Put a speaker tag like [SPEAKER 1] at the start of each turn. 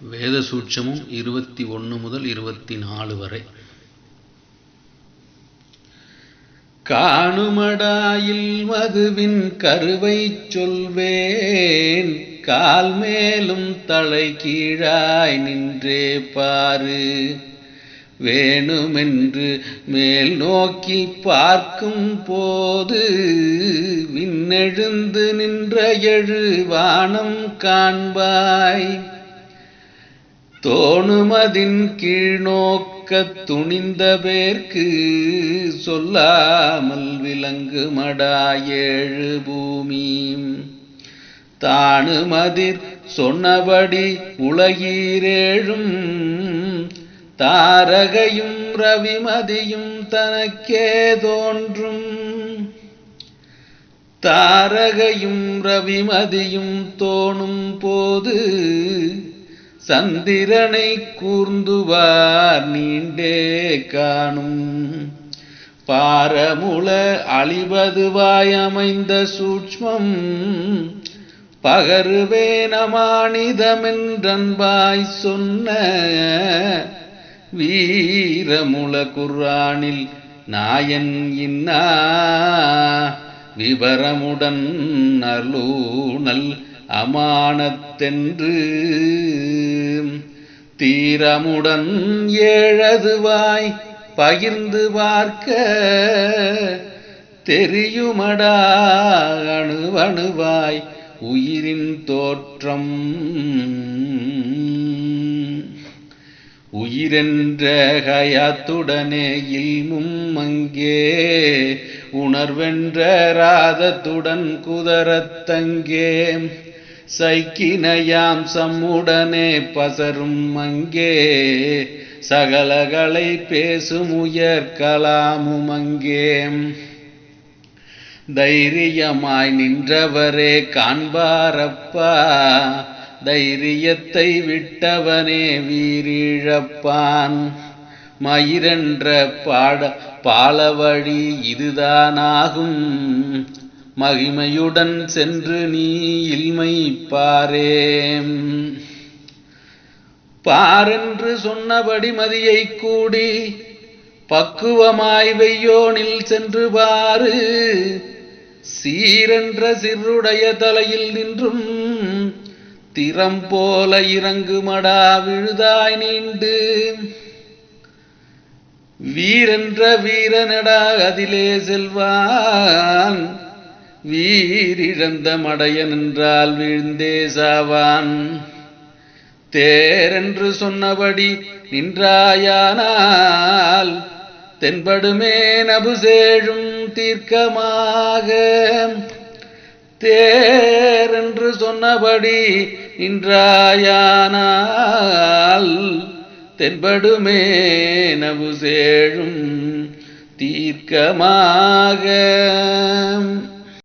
[SPEAKER 1] வேத சூட்சமும் இருபத்தி ஒன்று முதல் இருபத்தி நாலு வரை. காணுமடாயில் மதுவின் கருவை சொல்வேன் கால் மேலும் தலை கீழாய் நின்றே பாரு. வேணுமென்று மேல் நோக்கி பார்க்கும் போது விண்ணெழுந்து நின்ற எழு வானம் காண்பாய். தோணுமதின் கீழ்நோக்க துணிந்த பேர்க்கு சொல்லாமல் விலங்கு மடா ஏழு பூமி தானுமதிர் சொன்னபடி உலகீரேழும் தாரகையும் ரவிமதியும் தனக்கே தோன்றும். தாரகையும் ரவிமதியும் தோணும் போது சந்திரனை கூர்ந்துவார் நீண்டே காணும். பாரமுள அழிவதுவாயமைந்த அமைந்த பகருவேனமானிதமென்றன்பாய் சொன்ன வீரமுள குர்ஆனில் நாயன் இன்னா. விவரமுடன் அருளூனல் அமானத்தென்று தீரமுடன் ஏழதுவாய் பகிர்ந்து பார்க்க தெரியுமடா அணுவணுவாய் உயிரின் தோற்றம். உயிரென்ற கயாத்துடனே இல்மும் அங்கே உணர்வென்ற ராதத்துடன் குதரத்தங்கே சைக்கினயாம் சம்முடனே பசரும் அங்கே. சகலகளை பேசும் உயர் கலாமும் அங்கே. தைரியமாய் நின்றவரே காண்பாரப்பா. தைரியத்தை விட்டவனே வீரிழப்பான். மயிரென்ற பாட பாலவழி இதுதானாகும். மகிமையுடன் சென்று நீ இல்மை பாரேம் பாரென்று சொன்னபடி மதியை கூடி பக்குவமாய் வெய்யோனில் சென்று பாரு. சீரென்ற சிறுடைய தலையில் நின்றும் திறம் போல இறங்குமடா விழுதாய் நீண்டு. வீரென்ற வீரனடா அதிலே செல்வான். வீரிழந்த மடைய நின்றால் வீழ்ந்தே சாவான். தேரென்று சொன்னபடி நின்றாயானால் தென்படுமே நபுசேழும் தீர்க்கமாக. தேரென்று சொன்னபடி நின்றாயானால் தென்படுமே நபுசேழும் தீர்க்கமாக.